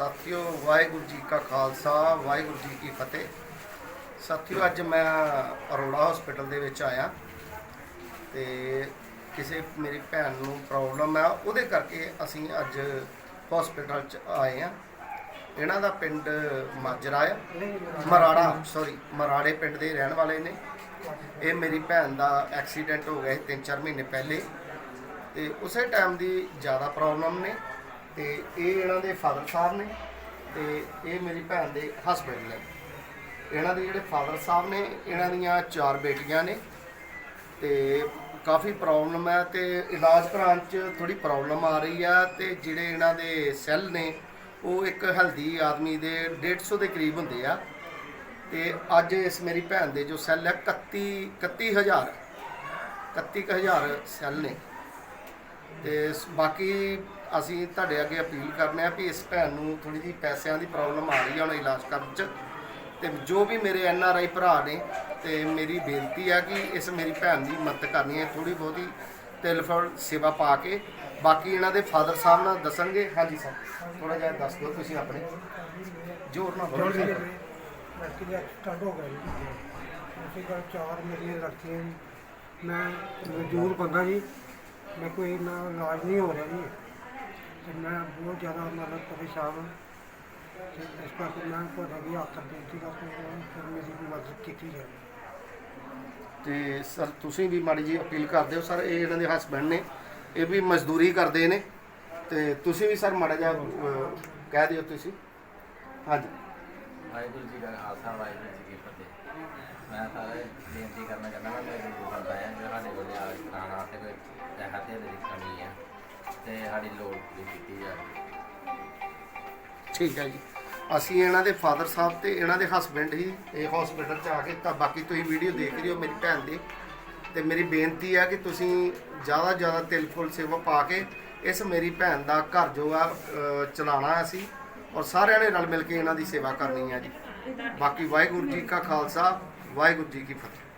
ਸਾਥੀਓ, ਵਾਹਿਗੁਰੂ ਜੀ ਕਾ ਖਾਲਸਾ, ਵਾਹਿਗੁਰੂ ਜੀ ਕੀ ਫਤਿਹ। ਸਾਥੀਓ, ਅੱਜ ਮੈਂ ਅਰੋੜਾ ਹਸਪੀਟਲ ਦੇ ਵਿੱਚ ਆਇਆ ਤੇ ਕਿਸੇ ਮੇਰੀ ਭੈਣ ਨੂੰ ਪ੍ਰੋਬਲਮ ਆ, ਉਹਦੇ ਕਰਕੇ ਅਸੀਂ ਅੱਜ ਹਸਪੀਟਲ ਚ ਆਏ ਆ। ਇਹਨਾਂ ਦਾ ਪਿੰਡ ਮਾਜਰਾ ਆ, ਮਰਾੜਾ ਸੌਰੀ ਮਰਾੜੇ ਪਿੰਡ ਦੇ ਰਹਿਣ ਵਾਲੇ ਨੇ। ਇਹ ਮੇਰੀ ਭੈਣ ਦਾ ਐਕਸੀਡੈਂਟ ਹੋ ਗਿਆ ਸੀ 3-4 ਮਹੀਨੇ ਪਹਿਲੇ। ਤੇ ਉਸੇ ਟਾਈਮ ਦੀ ਜ਼ਿਆਦਾ ਪ੍ਰੋਬਲਮ ਨੇ। ਤੇ ਇਹ ਇਹਨਾਂ ਦੇ ਫਾਦਰ ਸਾਹਿਬ ਨੇ ਤੇ ਇਹ ਮੇਰੀ ਭੈਣ ਦੇ ਹਸਬੰਡ ਨੇ। ਇਹਨਾਂ ਦੇ ਜਿਹੜੇ ਫਾਦਰ ਸਾਹਿਬ ਨੇ, ਇਹਨਾਂ ਦੀਆਂ ਚਾਰ ਬੇਟੀਆਂ ਨੇ ਤੇ ਕਾਫੀ ਪ੍ਰੋਬਲਮ ਹੈ ਤੇ ਇਲਾਜ ਕਰਾਉਣ ਚ ਥੋੜੀ ਪ੍ਰੋਬਲਮ ਆ ਰਹੀ ਆ ਤੇ ਜਿਹੜੇ ਇਹਨਾਂ ਦੇ ਸੈੱਲ ਨੇ, ਉਹ ਇੱਕ ਹੈਲਦੀ ਆਦਮੀ ਦੇ 150 ਦੇ ਕਰੀਬ ਹੁੰਦੇ ਆ। ਤੇ ਅੱਜ ਇਸ ਮੇਰੀ ਭੈਣ ਦੇ ਜੋ ਸੈੱਲ ਹੈ 31 31000 31000 ਸੈੱਲ ਨੇ। ਤੇ ਬਾਕੀ ਅਸੀਂ ਤੁਹਾਡੇ ਅੱਗੇ ਅਪੀਲ ਕਰਨੇ ਆ ਵੀ ਇਸ ਭੈਣ ਨੂੰ ਥੋੜੀ ਜਿਹੀ ਪੈਸਿਆਂ ਦੀ ਪ੍ਰੋਬਲਮ ਆ ਰਹੀ ਹੈ ਹੁਣ ਇਲਾਜ ਕਰਨ ਚ। ਤੇ ਜੋ ਵੀ ਮੇਰੇ ਐਨ ਆਰ ਆਈ ਭਰਾ ਨੇ, ਤੇ ਮੇਰੀ ਬੇਨਤੀ ਆ ਕਿ ਇਸ ਮੇਰੀ ਭੈਣ ਦੀ ਮਦਦ ਕਰਨੀ ਹੈ ਥੋੜੀ ਬਹੁਤੀ ਟੈਲੀਫੋਨ ਸੇਵਾ ਪਾ ਕੇ। ਬਾਕੀ ਇਹਨਾਂ ਦੇ ਫਾਦਰ ਸਾਹਿਬ ਨਾਲ ਦੱਸਣਗੇ। ਹਾਂਜੀ ਸਰ ਥੋੜਾ ਜਿਹਾ ਦੱਸ ਦਿਓ ਤੁਸੀਂ ਆਪਣੇ। ਜੋਰ ਨਾਲ ਬੋਲੋ। ਸਰ। ਲੜਕੀ ਦਾ ਐਕਸੀਡੈਂਟ ਹੋ ਗਿਆ ਜੀ ਉਸੇ ਗੱਲ ਚਾਰ ਮੇਰੀਆਂ ਲੜਕੀਆਂ ਜੀ ਮੈਂ ਮਜ਼ਦੂਰ ਬੰਦਾ ਜੀ। ਮੈਂ ਕੋਈ ਨਾ ਇਲਾਜ ਨਹੀਂ ਹੋ ਰਿਹਾ ਜੀ। ਮੈਂ ਬਹੁਤ ਜ਼ਿਆਦਾ ਮਤਲਬ ਪਰੇਸ਼ਾਨ ਹਾਂ ਤੇ ਇਸ ਕਰਕੇ ਮੈਂ ਤੁਹਾਡੇ ਅੱਗੇ ਹੱਥ ਬੇਨਤੀ ਕਰਦਾ ਹਾਂ ਕਿ ਮੇਰੀ ਮਦਦ ਕੀਤੀ ਜਾਵੇ। ਤੇ ਸਰ ਤੁਸੀਂ ਵੀ ਮਾੜੀ ਜੀ ਅਪੀਲ ਕਰਦੇ ਹੋ। ਸਰ ਇਹ ਇਹਨਾਂ ਦੇ ਹਸਬੰਡ ਨੇ ਇਹ ਵੀ ਮਜ਼ਦੂਰੀ ਕਰਦੇ ਨੇ। ਤੇ ਤੁਸੀਂ ਵੀ ਸਰ ਮਾੜਾ ਜਿਹਾ ਅਹ, ਕਹਿ ਦਿਓ ਤੁਸੀਂ। ਹਾਂਜੀ। ਵਾਹਿਗੁਰੂ ਜੀ ਦਾ ਖਾਲਸਾ ਵਾਹਿਗੁਰੂ ਜੀ ਕੀ ਫਤਿਹ। ਮੈਂ ਸਾਰੇ ਬੇਨਤੀ ਕਰਨਾ ਚਾਹੁੰਦਾ ਹਾਂ ਮੇਰੇ ਗੁਰੂ ਬੰਦਾ ਹੈ ਜਿਹੜਾ ਸਾਡੇ ਕੋਲ ਇਲਾਜ ਕਰਾਉਣ ਵਾਸਤੇ ਕੋਈ ਪੈਸਾ ਤੇ ਦੀ ਕਮੀ ਹੈ ਤੇ ਸਾਡੀ ਲੋੜ ਪੂਰੀ ਕੀਤੀ ਜਾਵੇ। ਠੀਕ ਹੈ ਜੀ। ਅਸੀਂ ਇਹਨਾਂ ਦੇ ਫਾਦਰ ਸਾਹਿਬ ਤੇ ਇਹਨਾਂ ਦੇ ਹਸਬੰਡ ਹੀ ਇਹ ਹਸਪੀਟਲ ਚ ਆ ਕੇ ਤਾਂ ਬਾਕੀ ਤੁਸੀਂ ਵੀਡੀਓ ਦੇਖ ਰਹੇ ਹੋ ਮੇਰੀ ਭੈਣ ਦੀ। ਤੇ ਮੇਰੀ ਬੇਨਤੀ ਹੈ ਕਿ ਤੁਸੀਂ ਜ਼ਿਆਦਾ ਜ਼ਿਆਦਾ ਤਿਲ ਫੁੱਲ ਸੇਵਾ ਪਾ ਕੇ ਇਸ ਮੇਰੀ ਭੈਣ ਦਾ ਘਰ ਜੋ ਆ ਅਹ, ਚਲਾਉਣਾ ਅਸੀਂ ਔਰ ਸਾਰਿਆਂ ਨੇ ਰਲ ਮਿਲ ਕੇ ਇਹਨਾਂ ਦੀ ਸੇਵਾ ਕਰਨੀ ਹੈ ਜੀ। ਬਾਕੀ ਵਾਹਿਗੁਰੂ ਜੀ ਕਾ ਖਾਲਸਾ ਵਾਹਿਗੁਰੂ ਜੀ ਕੀ ਫਤਿਹ।